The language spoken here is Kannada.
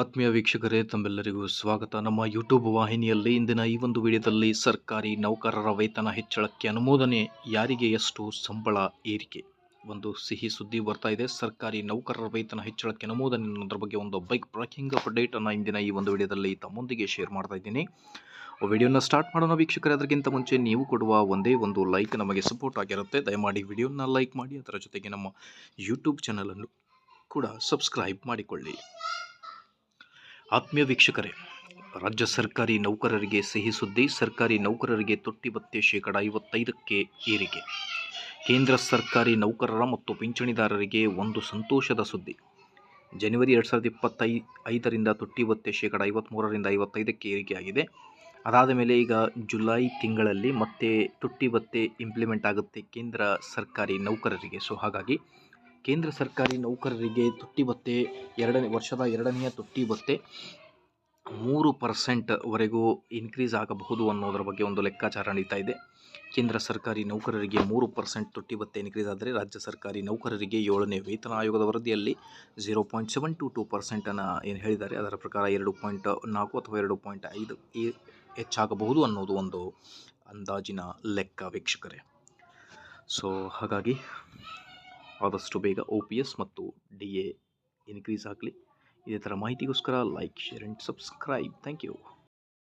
ಆತ್ಮೀಯ ವೀಕ್ಷಕರೇ, ತಮ್ಮೆಲ್ಲರಿಗೂ ಸ್ವಾಗತ. ನಮ್ಮ ಯೂಟ್ಯೂಬ್ ವಾಹಿನಿಯಲ್ಲಿ ಇಂದಿನ ಈ ಒಂದು ವಿಡಿಯೋದಲ್ಲಿ ಸರ್ಕಾರಿ ನೌಕರರ ವೇತನ ಹೆಚ್ಚಳಕ್ಕೆ ಅನುಮೋದನೆ, ಯಾರಿಗೆ ಎಷ್ಟು ಸಂಬಳ ಏರಿಕೆ? ಒಂದು ಸಿಹಿ ಸುದ್ದಿ ಬರ್ತಾ ಇದೆ. ಸರ್ಕಾರಿ ನೌಕರರ ವೇತನ ಹೆಚ್ಚಳಕ್ಕೆ ಅನುಮೋದನೆ ಅನ್ನೋದ್ರ ಬಗ್ಗೆ ಒಂದು ಬೈಕ್ ಬ್ರೇಕಿಂಗ್ ಅಪ್ಡೇಟನ್ನು ಇಂದಿನ ಈ ಒಂದು ವಿಡಿಯೋದಲ್ಲಿ ತಮ್ಮೊಂದಿಗೆ ಶೇರ್ ಮಾಡ್ತಾ ಇದ್ದೀನಿ. ವಿಡಿಯೋನ ಸ್ಟಾರ್ಟ್ ಮಾಡೋಣ ವೀಕ್ಷಕರೇ, ಅದಕ್ಕಿಂತ ಮುಂಚೆ ನೀವು ಕೊಡುವ ಒಂದೇ ಒಂದು ಲೈಕ್ ನಮಗೆ ಸಪೋರ್ಟ್ ಆಗಿರುತ್ತೆ. ದಯಮಾಡಿ ವಿಡಿಯೋನ ಲೈಕ್ ಮಾಡಿ, ಅದರ ಜೊತೆಗೆ ನಮ್ಮ ಯೂಟ್ಯೂಬ್ ಚಾನಲನ್ನು ಕೂಡ ಸಬ್ಸ್ಕ್ರೈಬ್ ಮಾಡಿಕೊಳ್ಳಿ. ಆತ್ಮೀಯ ವೀಕ್ಷಕರೇ ರಾಜ್ಯ ಸರ್ಕಾರಿ ನೌಕರರಿಗೆ ಸಿಹಿ ಸುದ್ದಿ, ಸರ್ಕಾರಿ ನೌಕರರಿಗೆ ತೊಟ್ಟಿ ಭತ್ಯೆ ಶೇಕಡ ಐವತ್ತೈದಕ್ಕೆ ಏರಿಕೆ. ಕೇಂದ್ರ ಸರ್ಕಾರಿ ನೌಕರರ ಮತ್ತು ಪಿಂಚಣಿದಾರರಿಗೆ ಒಂದು ಸಂತೋಷದ ಸುದ್ದಿ. ಜನವರಿ ಎರಡು ಸಾವಿರದ ಇಪ್ಪತ್ತೈ ಐದರಿಂದ ತೊಟ್ಟಿ ಭತ್ಯೆ ಶೇಕಡ ಐವತ್ತ್ಮೂರರಿಂದ ಐವತ್ತೈದಕ್ಕೆ ಏರಿಕೆಯಾಗಿದೆ. ಅದಾದ ಮೇಲೆ ಈಗ ಜುಲೈ ತಿಂಗಳಲ್ಲಿ ಮತ್ತೆ ತುಟ್ಟಿ ಭತ್ಯೆ ಇಂಪ್ಲಿಮೆಂಟ್ ಆಗುತ್ತೆ ಕೇಂದ್ರ ಸರ್ಕಾರಿ ನೌಕರರಿಗೆ. ಸೊ, ಹಾಗಾಗಿ ಕೇಂದ್ರ ಸರ್ಕಾರಿ ನೌಕರರಿಗೆ ತುಟ್ಟಿ ಭತ್ತೆ, ಎರಡನೇ ವರ್ಷದ ಎರಡನೆಯ ತುಟ್ಟಿ ಭತ್ತೆ ಮೂರು ಪರ್ಸೆಂಟ್ವರೆಗೂ ಇನ್ಕ್ರೀಸ್ ಆಗಬಹುದು ಅನ್ನೋದರ ಬಗ್ಗೆ ಒಂದು ಲೆಕ್ಕಾಚಾರ ನಡೀತಾ ಇದೆ. ಕೇಂದ್ರ ಸರ್ಕಾರಿ ನೌಕರರಿಗೆ ಮೂರು ಪರ್ಸೆಂಟ್ ತುಟ್ಟಿ ಭತ್ತೆ ಇನ್ಕ್ರೀಸ್ ಆದರೆ ರಾಜ್ಯ ಸರ್ಕಾರಿ ನೌಕರರಿಗೆ ಏಳನೇ ವೇತನ ಆಯೋಗದ ವರದಿಯಲ್ಲಿ zero point seven two two ಪರ್ಸೆಂಟನ್ನು ಏನು ಹೇಳಿದ್ದಾರೆ, ಅದರ ಪ್ರಕಾರ ಎರಡು ಪಾಯಿಂಟ್ ನಾಲ್ಕು ಅಥವಾ ಎರಡು ಪಾಯಿಂಟ್ ಐದು ಹೆಚ್ಚಾಗಬಹುದು ಅನ್ನೋದು ಒಂದು ಅಂದಾಜಿನ ಲೆಕ್ಕ ವೀಕ್ಷಕರೇ. ಸೊ ಹಾಗಾಗಿ ಆದಷ್ಟು ಬೇಗ ಒ ಪಿ ಎಸ್ ಮತ್ತು ಡಿ ಎ ಇನ್ಕ್ರೀಸ್ ಆಗಲಿ. ಇದೇ ಥರ ಮಾಹಿತಿಗೋಸ್ಕರ like share and subscribe thank you